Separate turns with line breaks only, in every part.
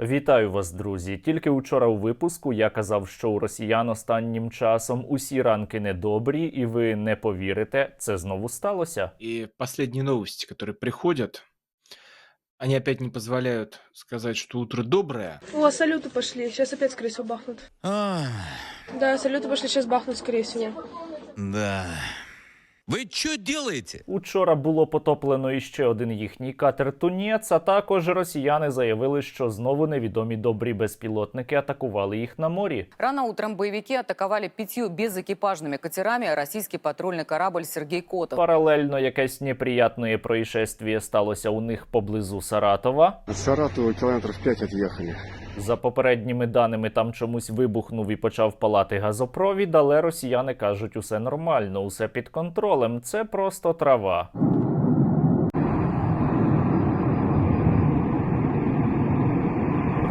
Вітаю вас, друзі. Тільки вчора у випуску я казав, що у росіян останнім часом усі ранки недобрі, і ви не повірите, це знову сталося.
И последние новости, которые приходят, они опять не позволяют сказать, что утро доброе.
О, салюты пошли. Сейчас опять, скорее всего, бахнут.
Ах,
Да, салюты пошли, сейчас бахнут, скорее всего.
да. Вы что делаете?
Учора було потоплено іще один їхній катер Тунець, а також росіяни заявили, що знову невідомі добрі безпілотники атакували їх на морі.
Рано утром боевики атаковали пятью безэкипажными катерами российский патрульный корабль «Сергей Котов».
Паралельно якесь неприятне происшествие сталося у них поблизу Саратова.
От Саратова километров 5 отъехали.
За попередніми даними, там чомусь вибухнув і почав палати газопровід, але росіяни кажуть, усе нормально, усе під контролем. Це просто трава.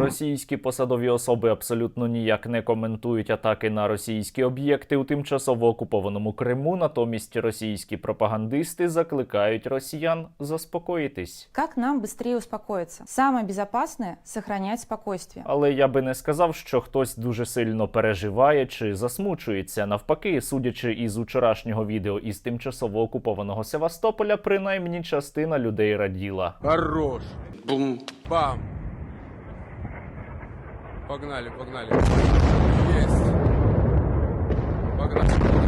Російські посадові особи абсолютно ніяк не коментують атаки на російські об'єкти у тимчасово окупованому Криму. Натомість російські пропагандисти закликають росіян заспокоїтись.
Как нам быстрее успокоиться? Самое безопасное – сохранять спокойствие.
Але я би не сказав, що хтось дуже сильно переживає чи засмучується. Навпаки, судячи із вчорашнього відео із тимчасово окупованого Севастополя, принаймні частина людей раділа.
Хорош. Бум. Погнали, погнали. Есть. Погнали.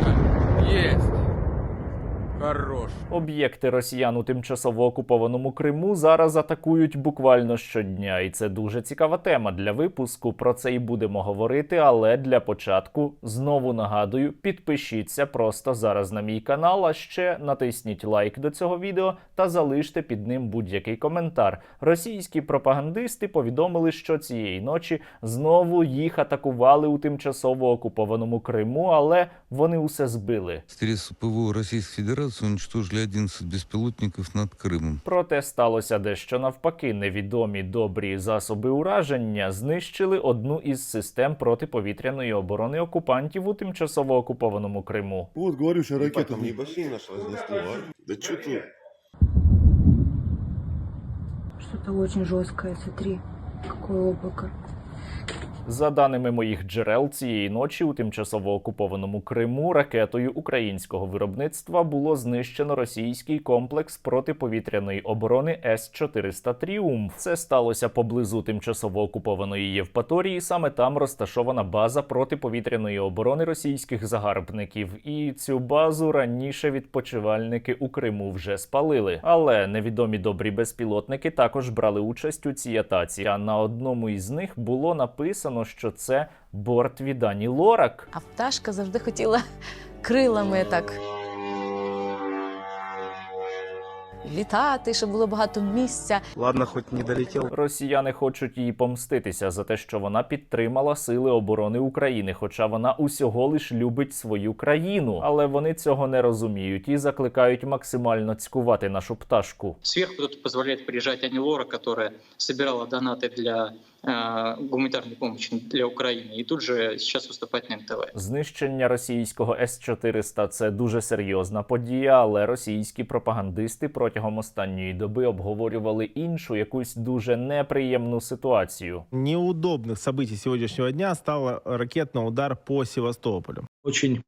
Хорош.
Об'єкти росіян у тимчасово окупованому Криму зараз атакують буквально щодня, і це дуже цікава тема для випуску. Про це і будемо говорити. Але для початку знову нагадую, підпишіться просто зараз на мій канал. А ще натисніть лайк до цього відео та залиште під ним будь-який коментар. Російські пропагандисти повідомили, що цієї ночі знову їх атакували у тимчасово окупованому Криму, але вони усе збили.
Средства ПВО Российской Федерации уничтожили 11 беспилотников над Крымом.
Проте сталося дещо навпаки. Невідомі добрі засоби ураження знищили одну із систем протиповітряної оборони окупантів у тимчасово окупованому Криму.
Вот, говорю, что ракета...
Небольшие наши разнесли. Да что тут?
Что-то очень жесткое, смотри, какое облако.
За даними моїх джерел, цієї ночі у тимчасово окупованому Криму ракетою українського виробництва було знищено російський комплекс протиповітряної оборони С-400 Тріумф. Це сталося поблизу тимчасово окупованої Євпаторії. Саме там розташована база протиповітряної оборони російських загарбників. І цю базу раніше відпочивальники у Криму вже спалили. Але невідомі добрі безпілотники також брали участь у цій атаці. А на одному із них було написано, що це борт від Ані Лорак.
А пташка завжди хотіла крилами так літати, щоб було багато місця.
Ладно, хоть не долетел.
Росіяни хочуть їй помститися за те, що вона підтримала сили оборони України, хоча вона усього лиш любить свою країну. Але вони цього не розуміють і закликають максимально цькувати нашу пташку.
Сверху тут позволяет приезжать Ани Лора, которая собирала донаты для гуманитарной помощи для Украины, и тут же сейчас выступать на НТВ.
Знищення російського С-400 – це дуже серйозна подія, але російські пропагандисти протягом останньої доби обговорювали іншу якусь дуже неприємну ситуацію.
неудобных событий сегодняшнего дня стал ракетный удар по Севастополю.
Очень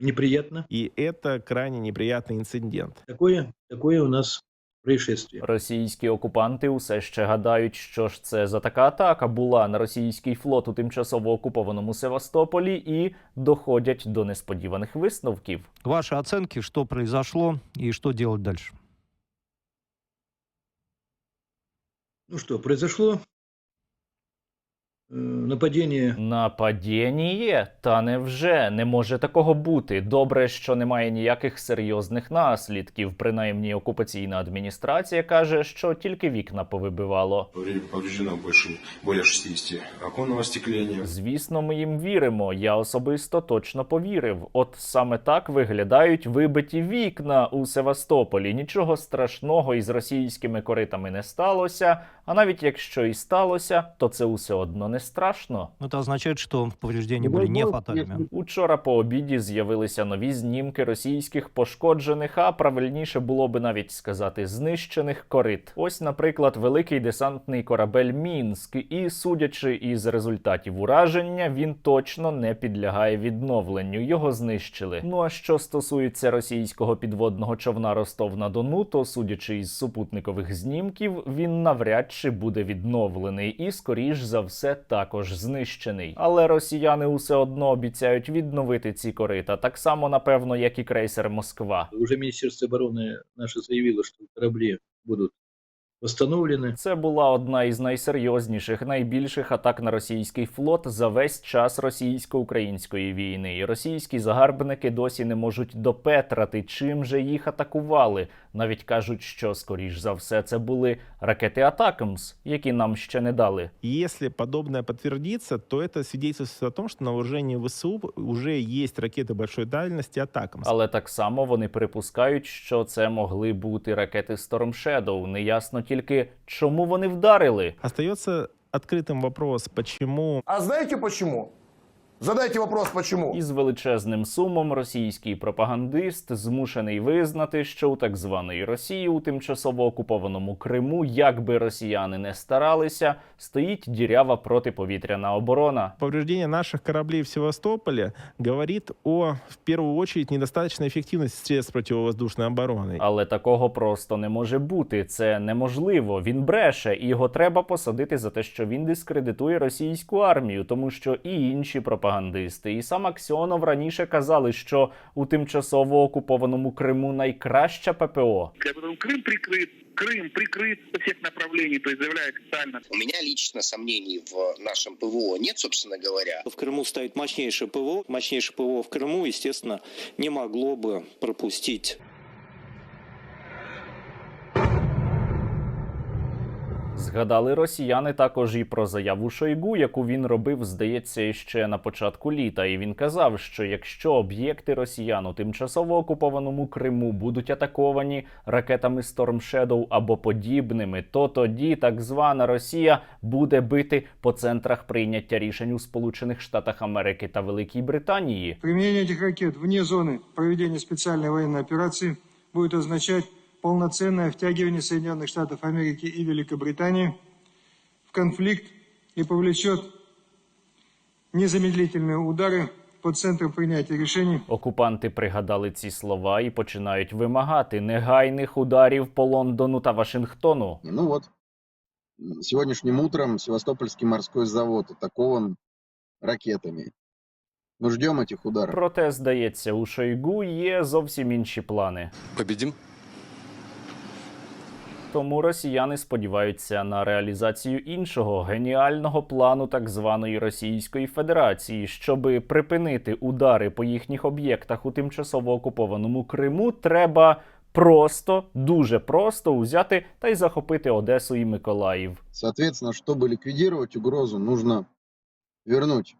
неприятно.
И это крайне неприятный инцидент.
Такое, такое у нас происшествие.
Російські окупанти усе ще гадають, що ж це за така атака була на російський флот у тимчасово окупованому Севастополі, і доходять до несподіваних висновків.
Ваші оценки, що произошло і що делать далі?
Ну что, произошло э, нападение
Нападіння? Та невже не може такого бути? Добре, що немає ніяких серйозних наслідків. Принаймні, окупаційна адміністрація каже, що тільки вікна повибивало.
Повреждено больше, более 60 оконного остекления.
Звісно, ми їм віримо. Я особисто точно повірив. От саме так виглядають вибиті вікна у Севастополі. Нічого страшного із російськими коритами не сталося. А навіть якщо і сталося, то це усе одно не не страшно.
Это означает, что повреждения были не фатальными.
Учора по обіді з'явилися нові знімки російських пошкоджених, а правильніше було би навіть сказати знищених корит. Ось, наприклад, великий десантний корабель Мінськ, і судячи із результатів ураження, він точно не підлягає відновленню. Його знищили. Ну а що стосується російського підводного човна Ростов на Дону, то судячи із супутникових знімків, він навряд чи буде відновлений і, скоріш за все, також знищений. Але росіяни усе одно обіцяють відновити ці корита, так само напевно, як і крейсер Москва.
Уже міністерство оборони наше заявило, що кораблі будут восстановлены.
Це була одна із найсерйозніших, найбільших атак на російський флот за весь час російсько-української війни. І російські загарбники досі не можуть допетрати, чим же їх атакували. Навіть кажуть, що скоріш за все це були ракети Атакамс, які нам ще не дали.
И Если подобное подтвердится, то это свидетельствует о том, что на вооружении ВСУ уже есть ракеты большой дальности «Атакамс».
Але так само вони припускають, що це могли бути ракети Storm Shadow. Неясно тільки чому вони вдарили.
Остається відкритим вопрос, чому.
А знаєте почему? Задайте вопрос, почему.
Із величезним сумом російський пропагандист змушений визнати, що у так званої Росії у тимчасово окупованому Криму, як би росіяни не старалися, стоїть дірява протиповітряна оборона.
повреждение наших кораблей в Севастополе говорит о, в первую очередь, недостаточной эффективности средств противовоздушной обороны.
Але такого просто не може бути. Це неможливо. Він бреше, і його треба посадити за те, що він дискредитує російську армію, тому що і інші пропагандисти, і сам Аксьонов раніше казали, що у тимчасово окупованому Криму найкраща ППО.
Потом Крым прикрыт, Крым прикрыт со всех направлений, то есть заявляет официально.
У меня лично сомнений в нашем ПВО нет, собственно говоря.
В Крыму стоит мощнейшее ПВО. Мощнейшее ПВО в Крыму, естественно, не могло бы пропустить
Згадали росіяни також і про заяву Шойгу, яку він робив, здається, ще на початку літа. І він казав, що якщо об'єкти росіян у тимчасово окупованому Криму будуть атаковані ракетами Storm Shadow або подібними, то тоді так звана Росія буде бити по центрах прийняття рішень у Сполучених Штатах Америки та Великій Британії.
Применение этих ракет вне зоны проведения специальной военной операции будет означать полноценное втягивание Соединенных Штатов Америки и Великобритании в конфликт и повлечет незамедлительные удары по центрам принятия решений
Окупанти пригадали ці слова і починають вимагати негайних ударів по Лондону та Вашингтону.
Ну вот, сегодняшним утром Севастопольский морской завод атакован ракетами. Мы ждем этих ударов.
Проте, здається, у Шойгу є зовсім інші плани.
Победим.
Тому росіяни сподіваються на реалізацію іншого геніального плану так званої Російської Федерації, щоби припинити удари по їхніх об'єктах у тимчасово окупованому Криму. Треба просто, дуже просто узяти та й захопити Одесу і Миколаїв.
Соответственно, чтобы ликвидировать угрозу, нужно вернуть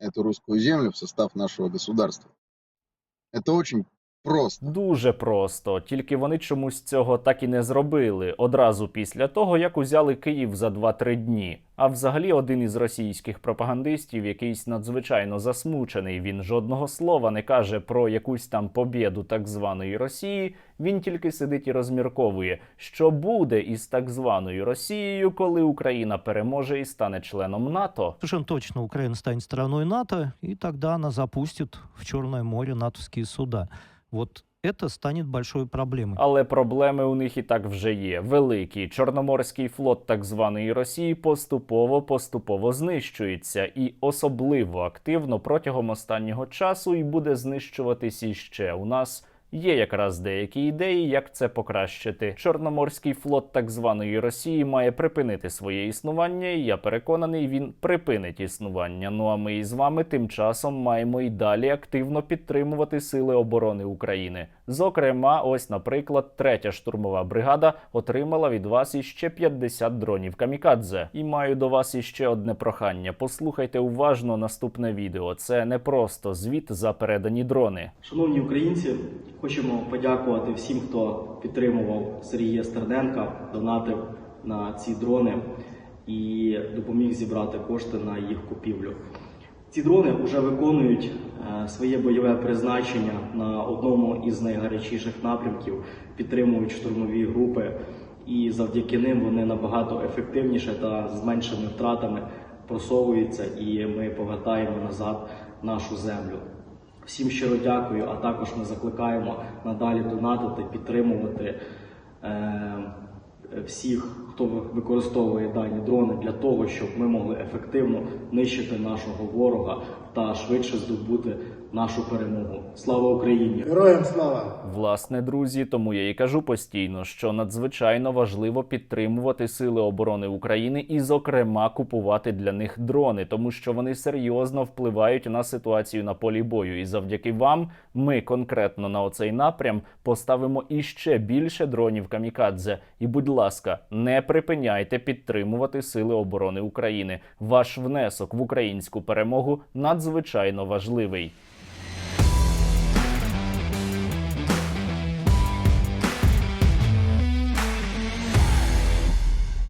эту русскую землю в состав нашего государства. Это очень просто.
Дуже просто, тільки вони чомусь цього так і не зробили одразу після того, як узяли Київ за 2-3 дні. А взагалі, один із російських пропагандистів, якийсь надзвичайно засмучений, він жодного слова не каже про якусь там побєду так званої Росії. Він тільки сидить і розмірковує, що буде із так званою Росією, коли Україна переможе і стане членом НАТО.
Совершенно точно Украина станет страной НАТО, и тогда она запустит в Черное море натовские суда. Вот это станет большой проблемой.
Але проблеми у них і так вже є. Великий чорноморський флот так званої Росії поступово поступово знищується і особливо активно протягом останнього часу і буде знищуватись іще. У нас є якраз деякі ідеї, як це покращити. Чорноморський флот так званої Росії має припинити своє існування, і я переконаний, він припинить існування. Ну а ми із вами тим часом маємо і далі активно підтримувати сили оборони України. Зокрема, ось, наприклад, третя штурмова бригада отримала від вас іще 50 дронів камікадзе. І маю до вас іще одне прохання. Послухайте уважно наступне відео. Це не просто звіт за передані дрони.
Шановні українці, хочемо подякувати всім, хто підтримував Сергія Стерненка, донатив на ці дрони. і допоміг зібрати кошти на їх купівлю. Ці дрони вже виконують е, своє бойове призначення на одному із найгарячіших напрямків, підтримують штурмові групи, і завдяки ним вони набагато ефективніше та з меншими втратами просовуються, і ми повертаємо назад нашу землю. Всім щиро дякую, а також ми закликаємо надалі донатити, підтримувати е, всіх, хто використовує дані дрони для того, щоб ми могли ефективно нищити нашого ворога та швидше здобути нашу перемогу. Слава Україні!
Героям слава!
Власне, друзі, тому я і кажу постійно, що надзвичайно важливо підтримувати сили оборони України і, зокрема, купувати для них дрони, тому що вони серйозно впливають на ситуацію на полі бою. І завдяки вам ми конкретно на оцей напрям поставимо іще більше дронів камікадзе. І, будь ласка, не припиняйте підтримувати сили оборони України. Ваш внесок в українську перемогу надзвичайно важливий.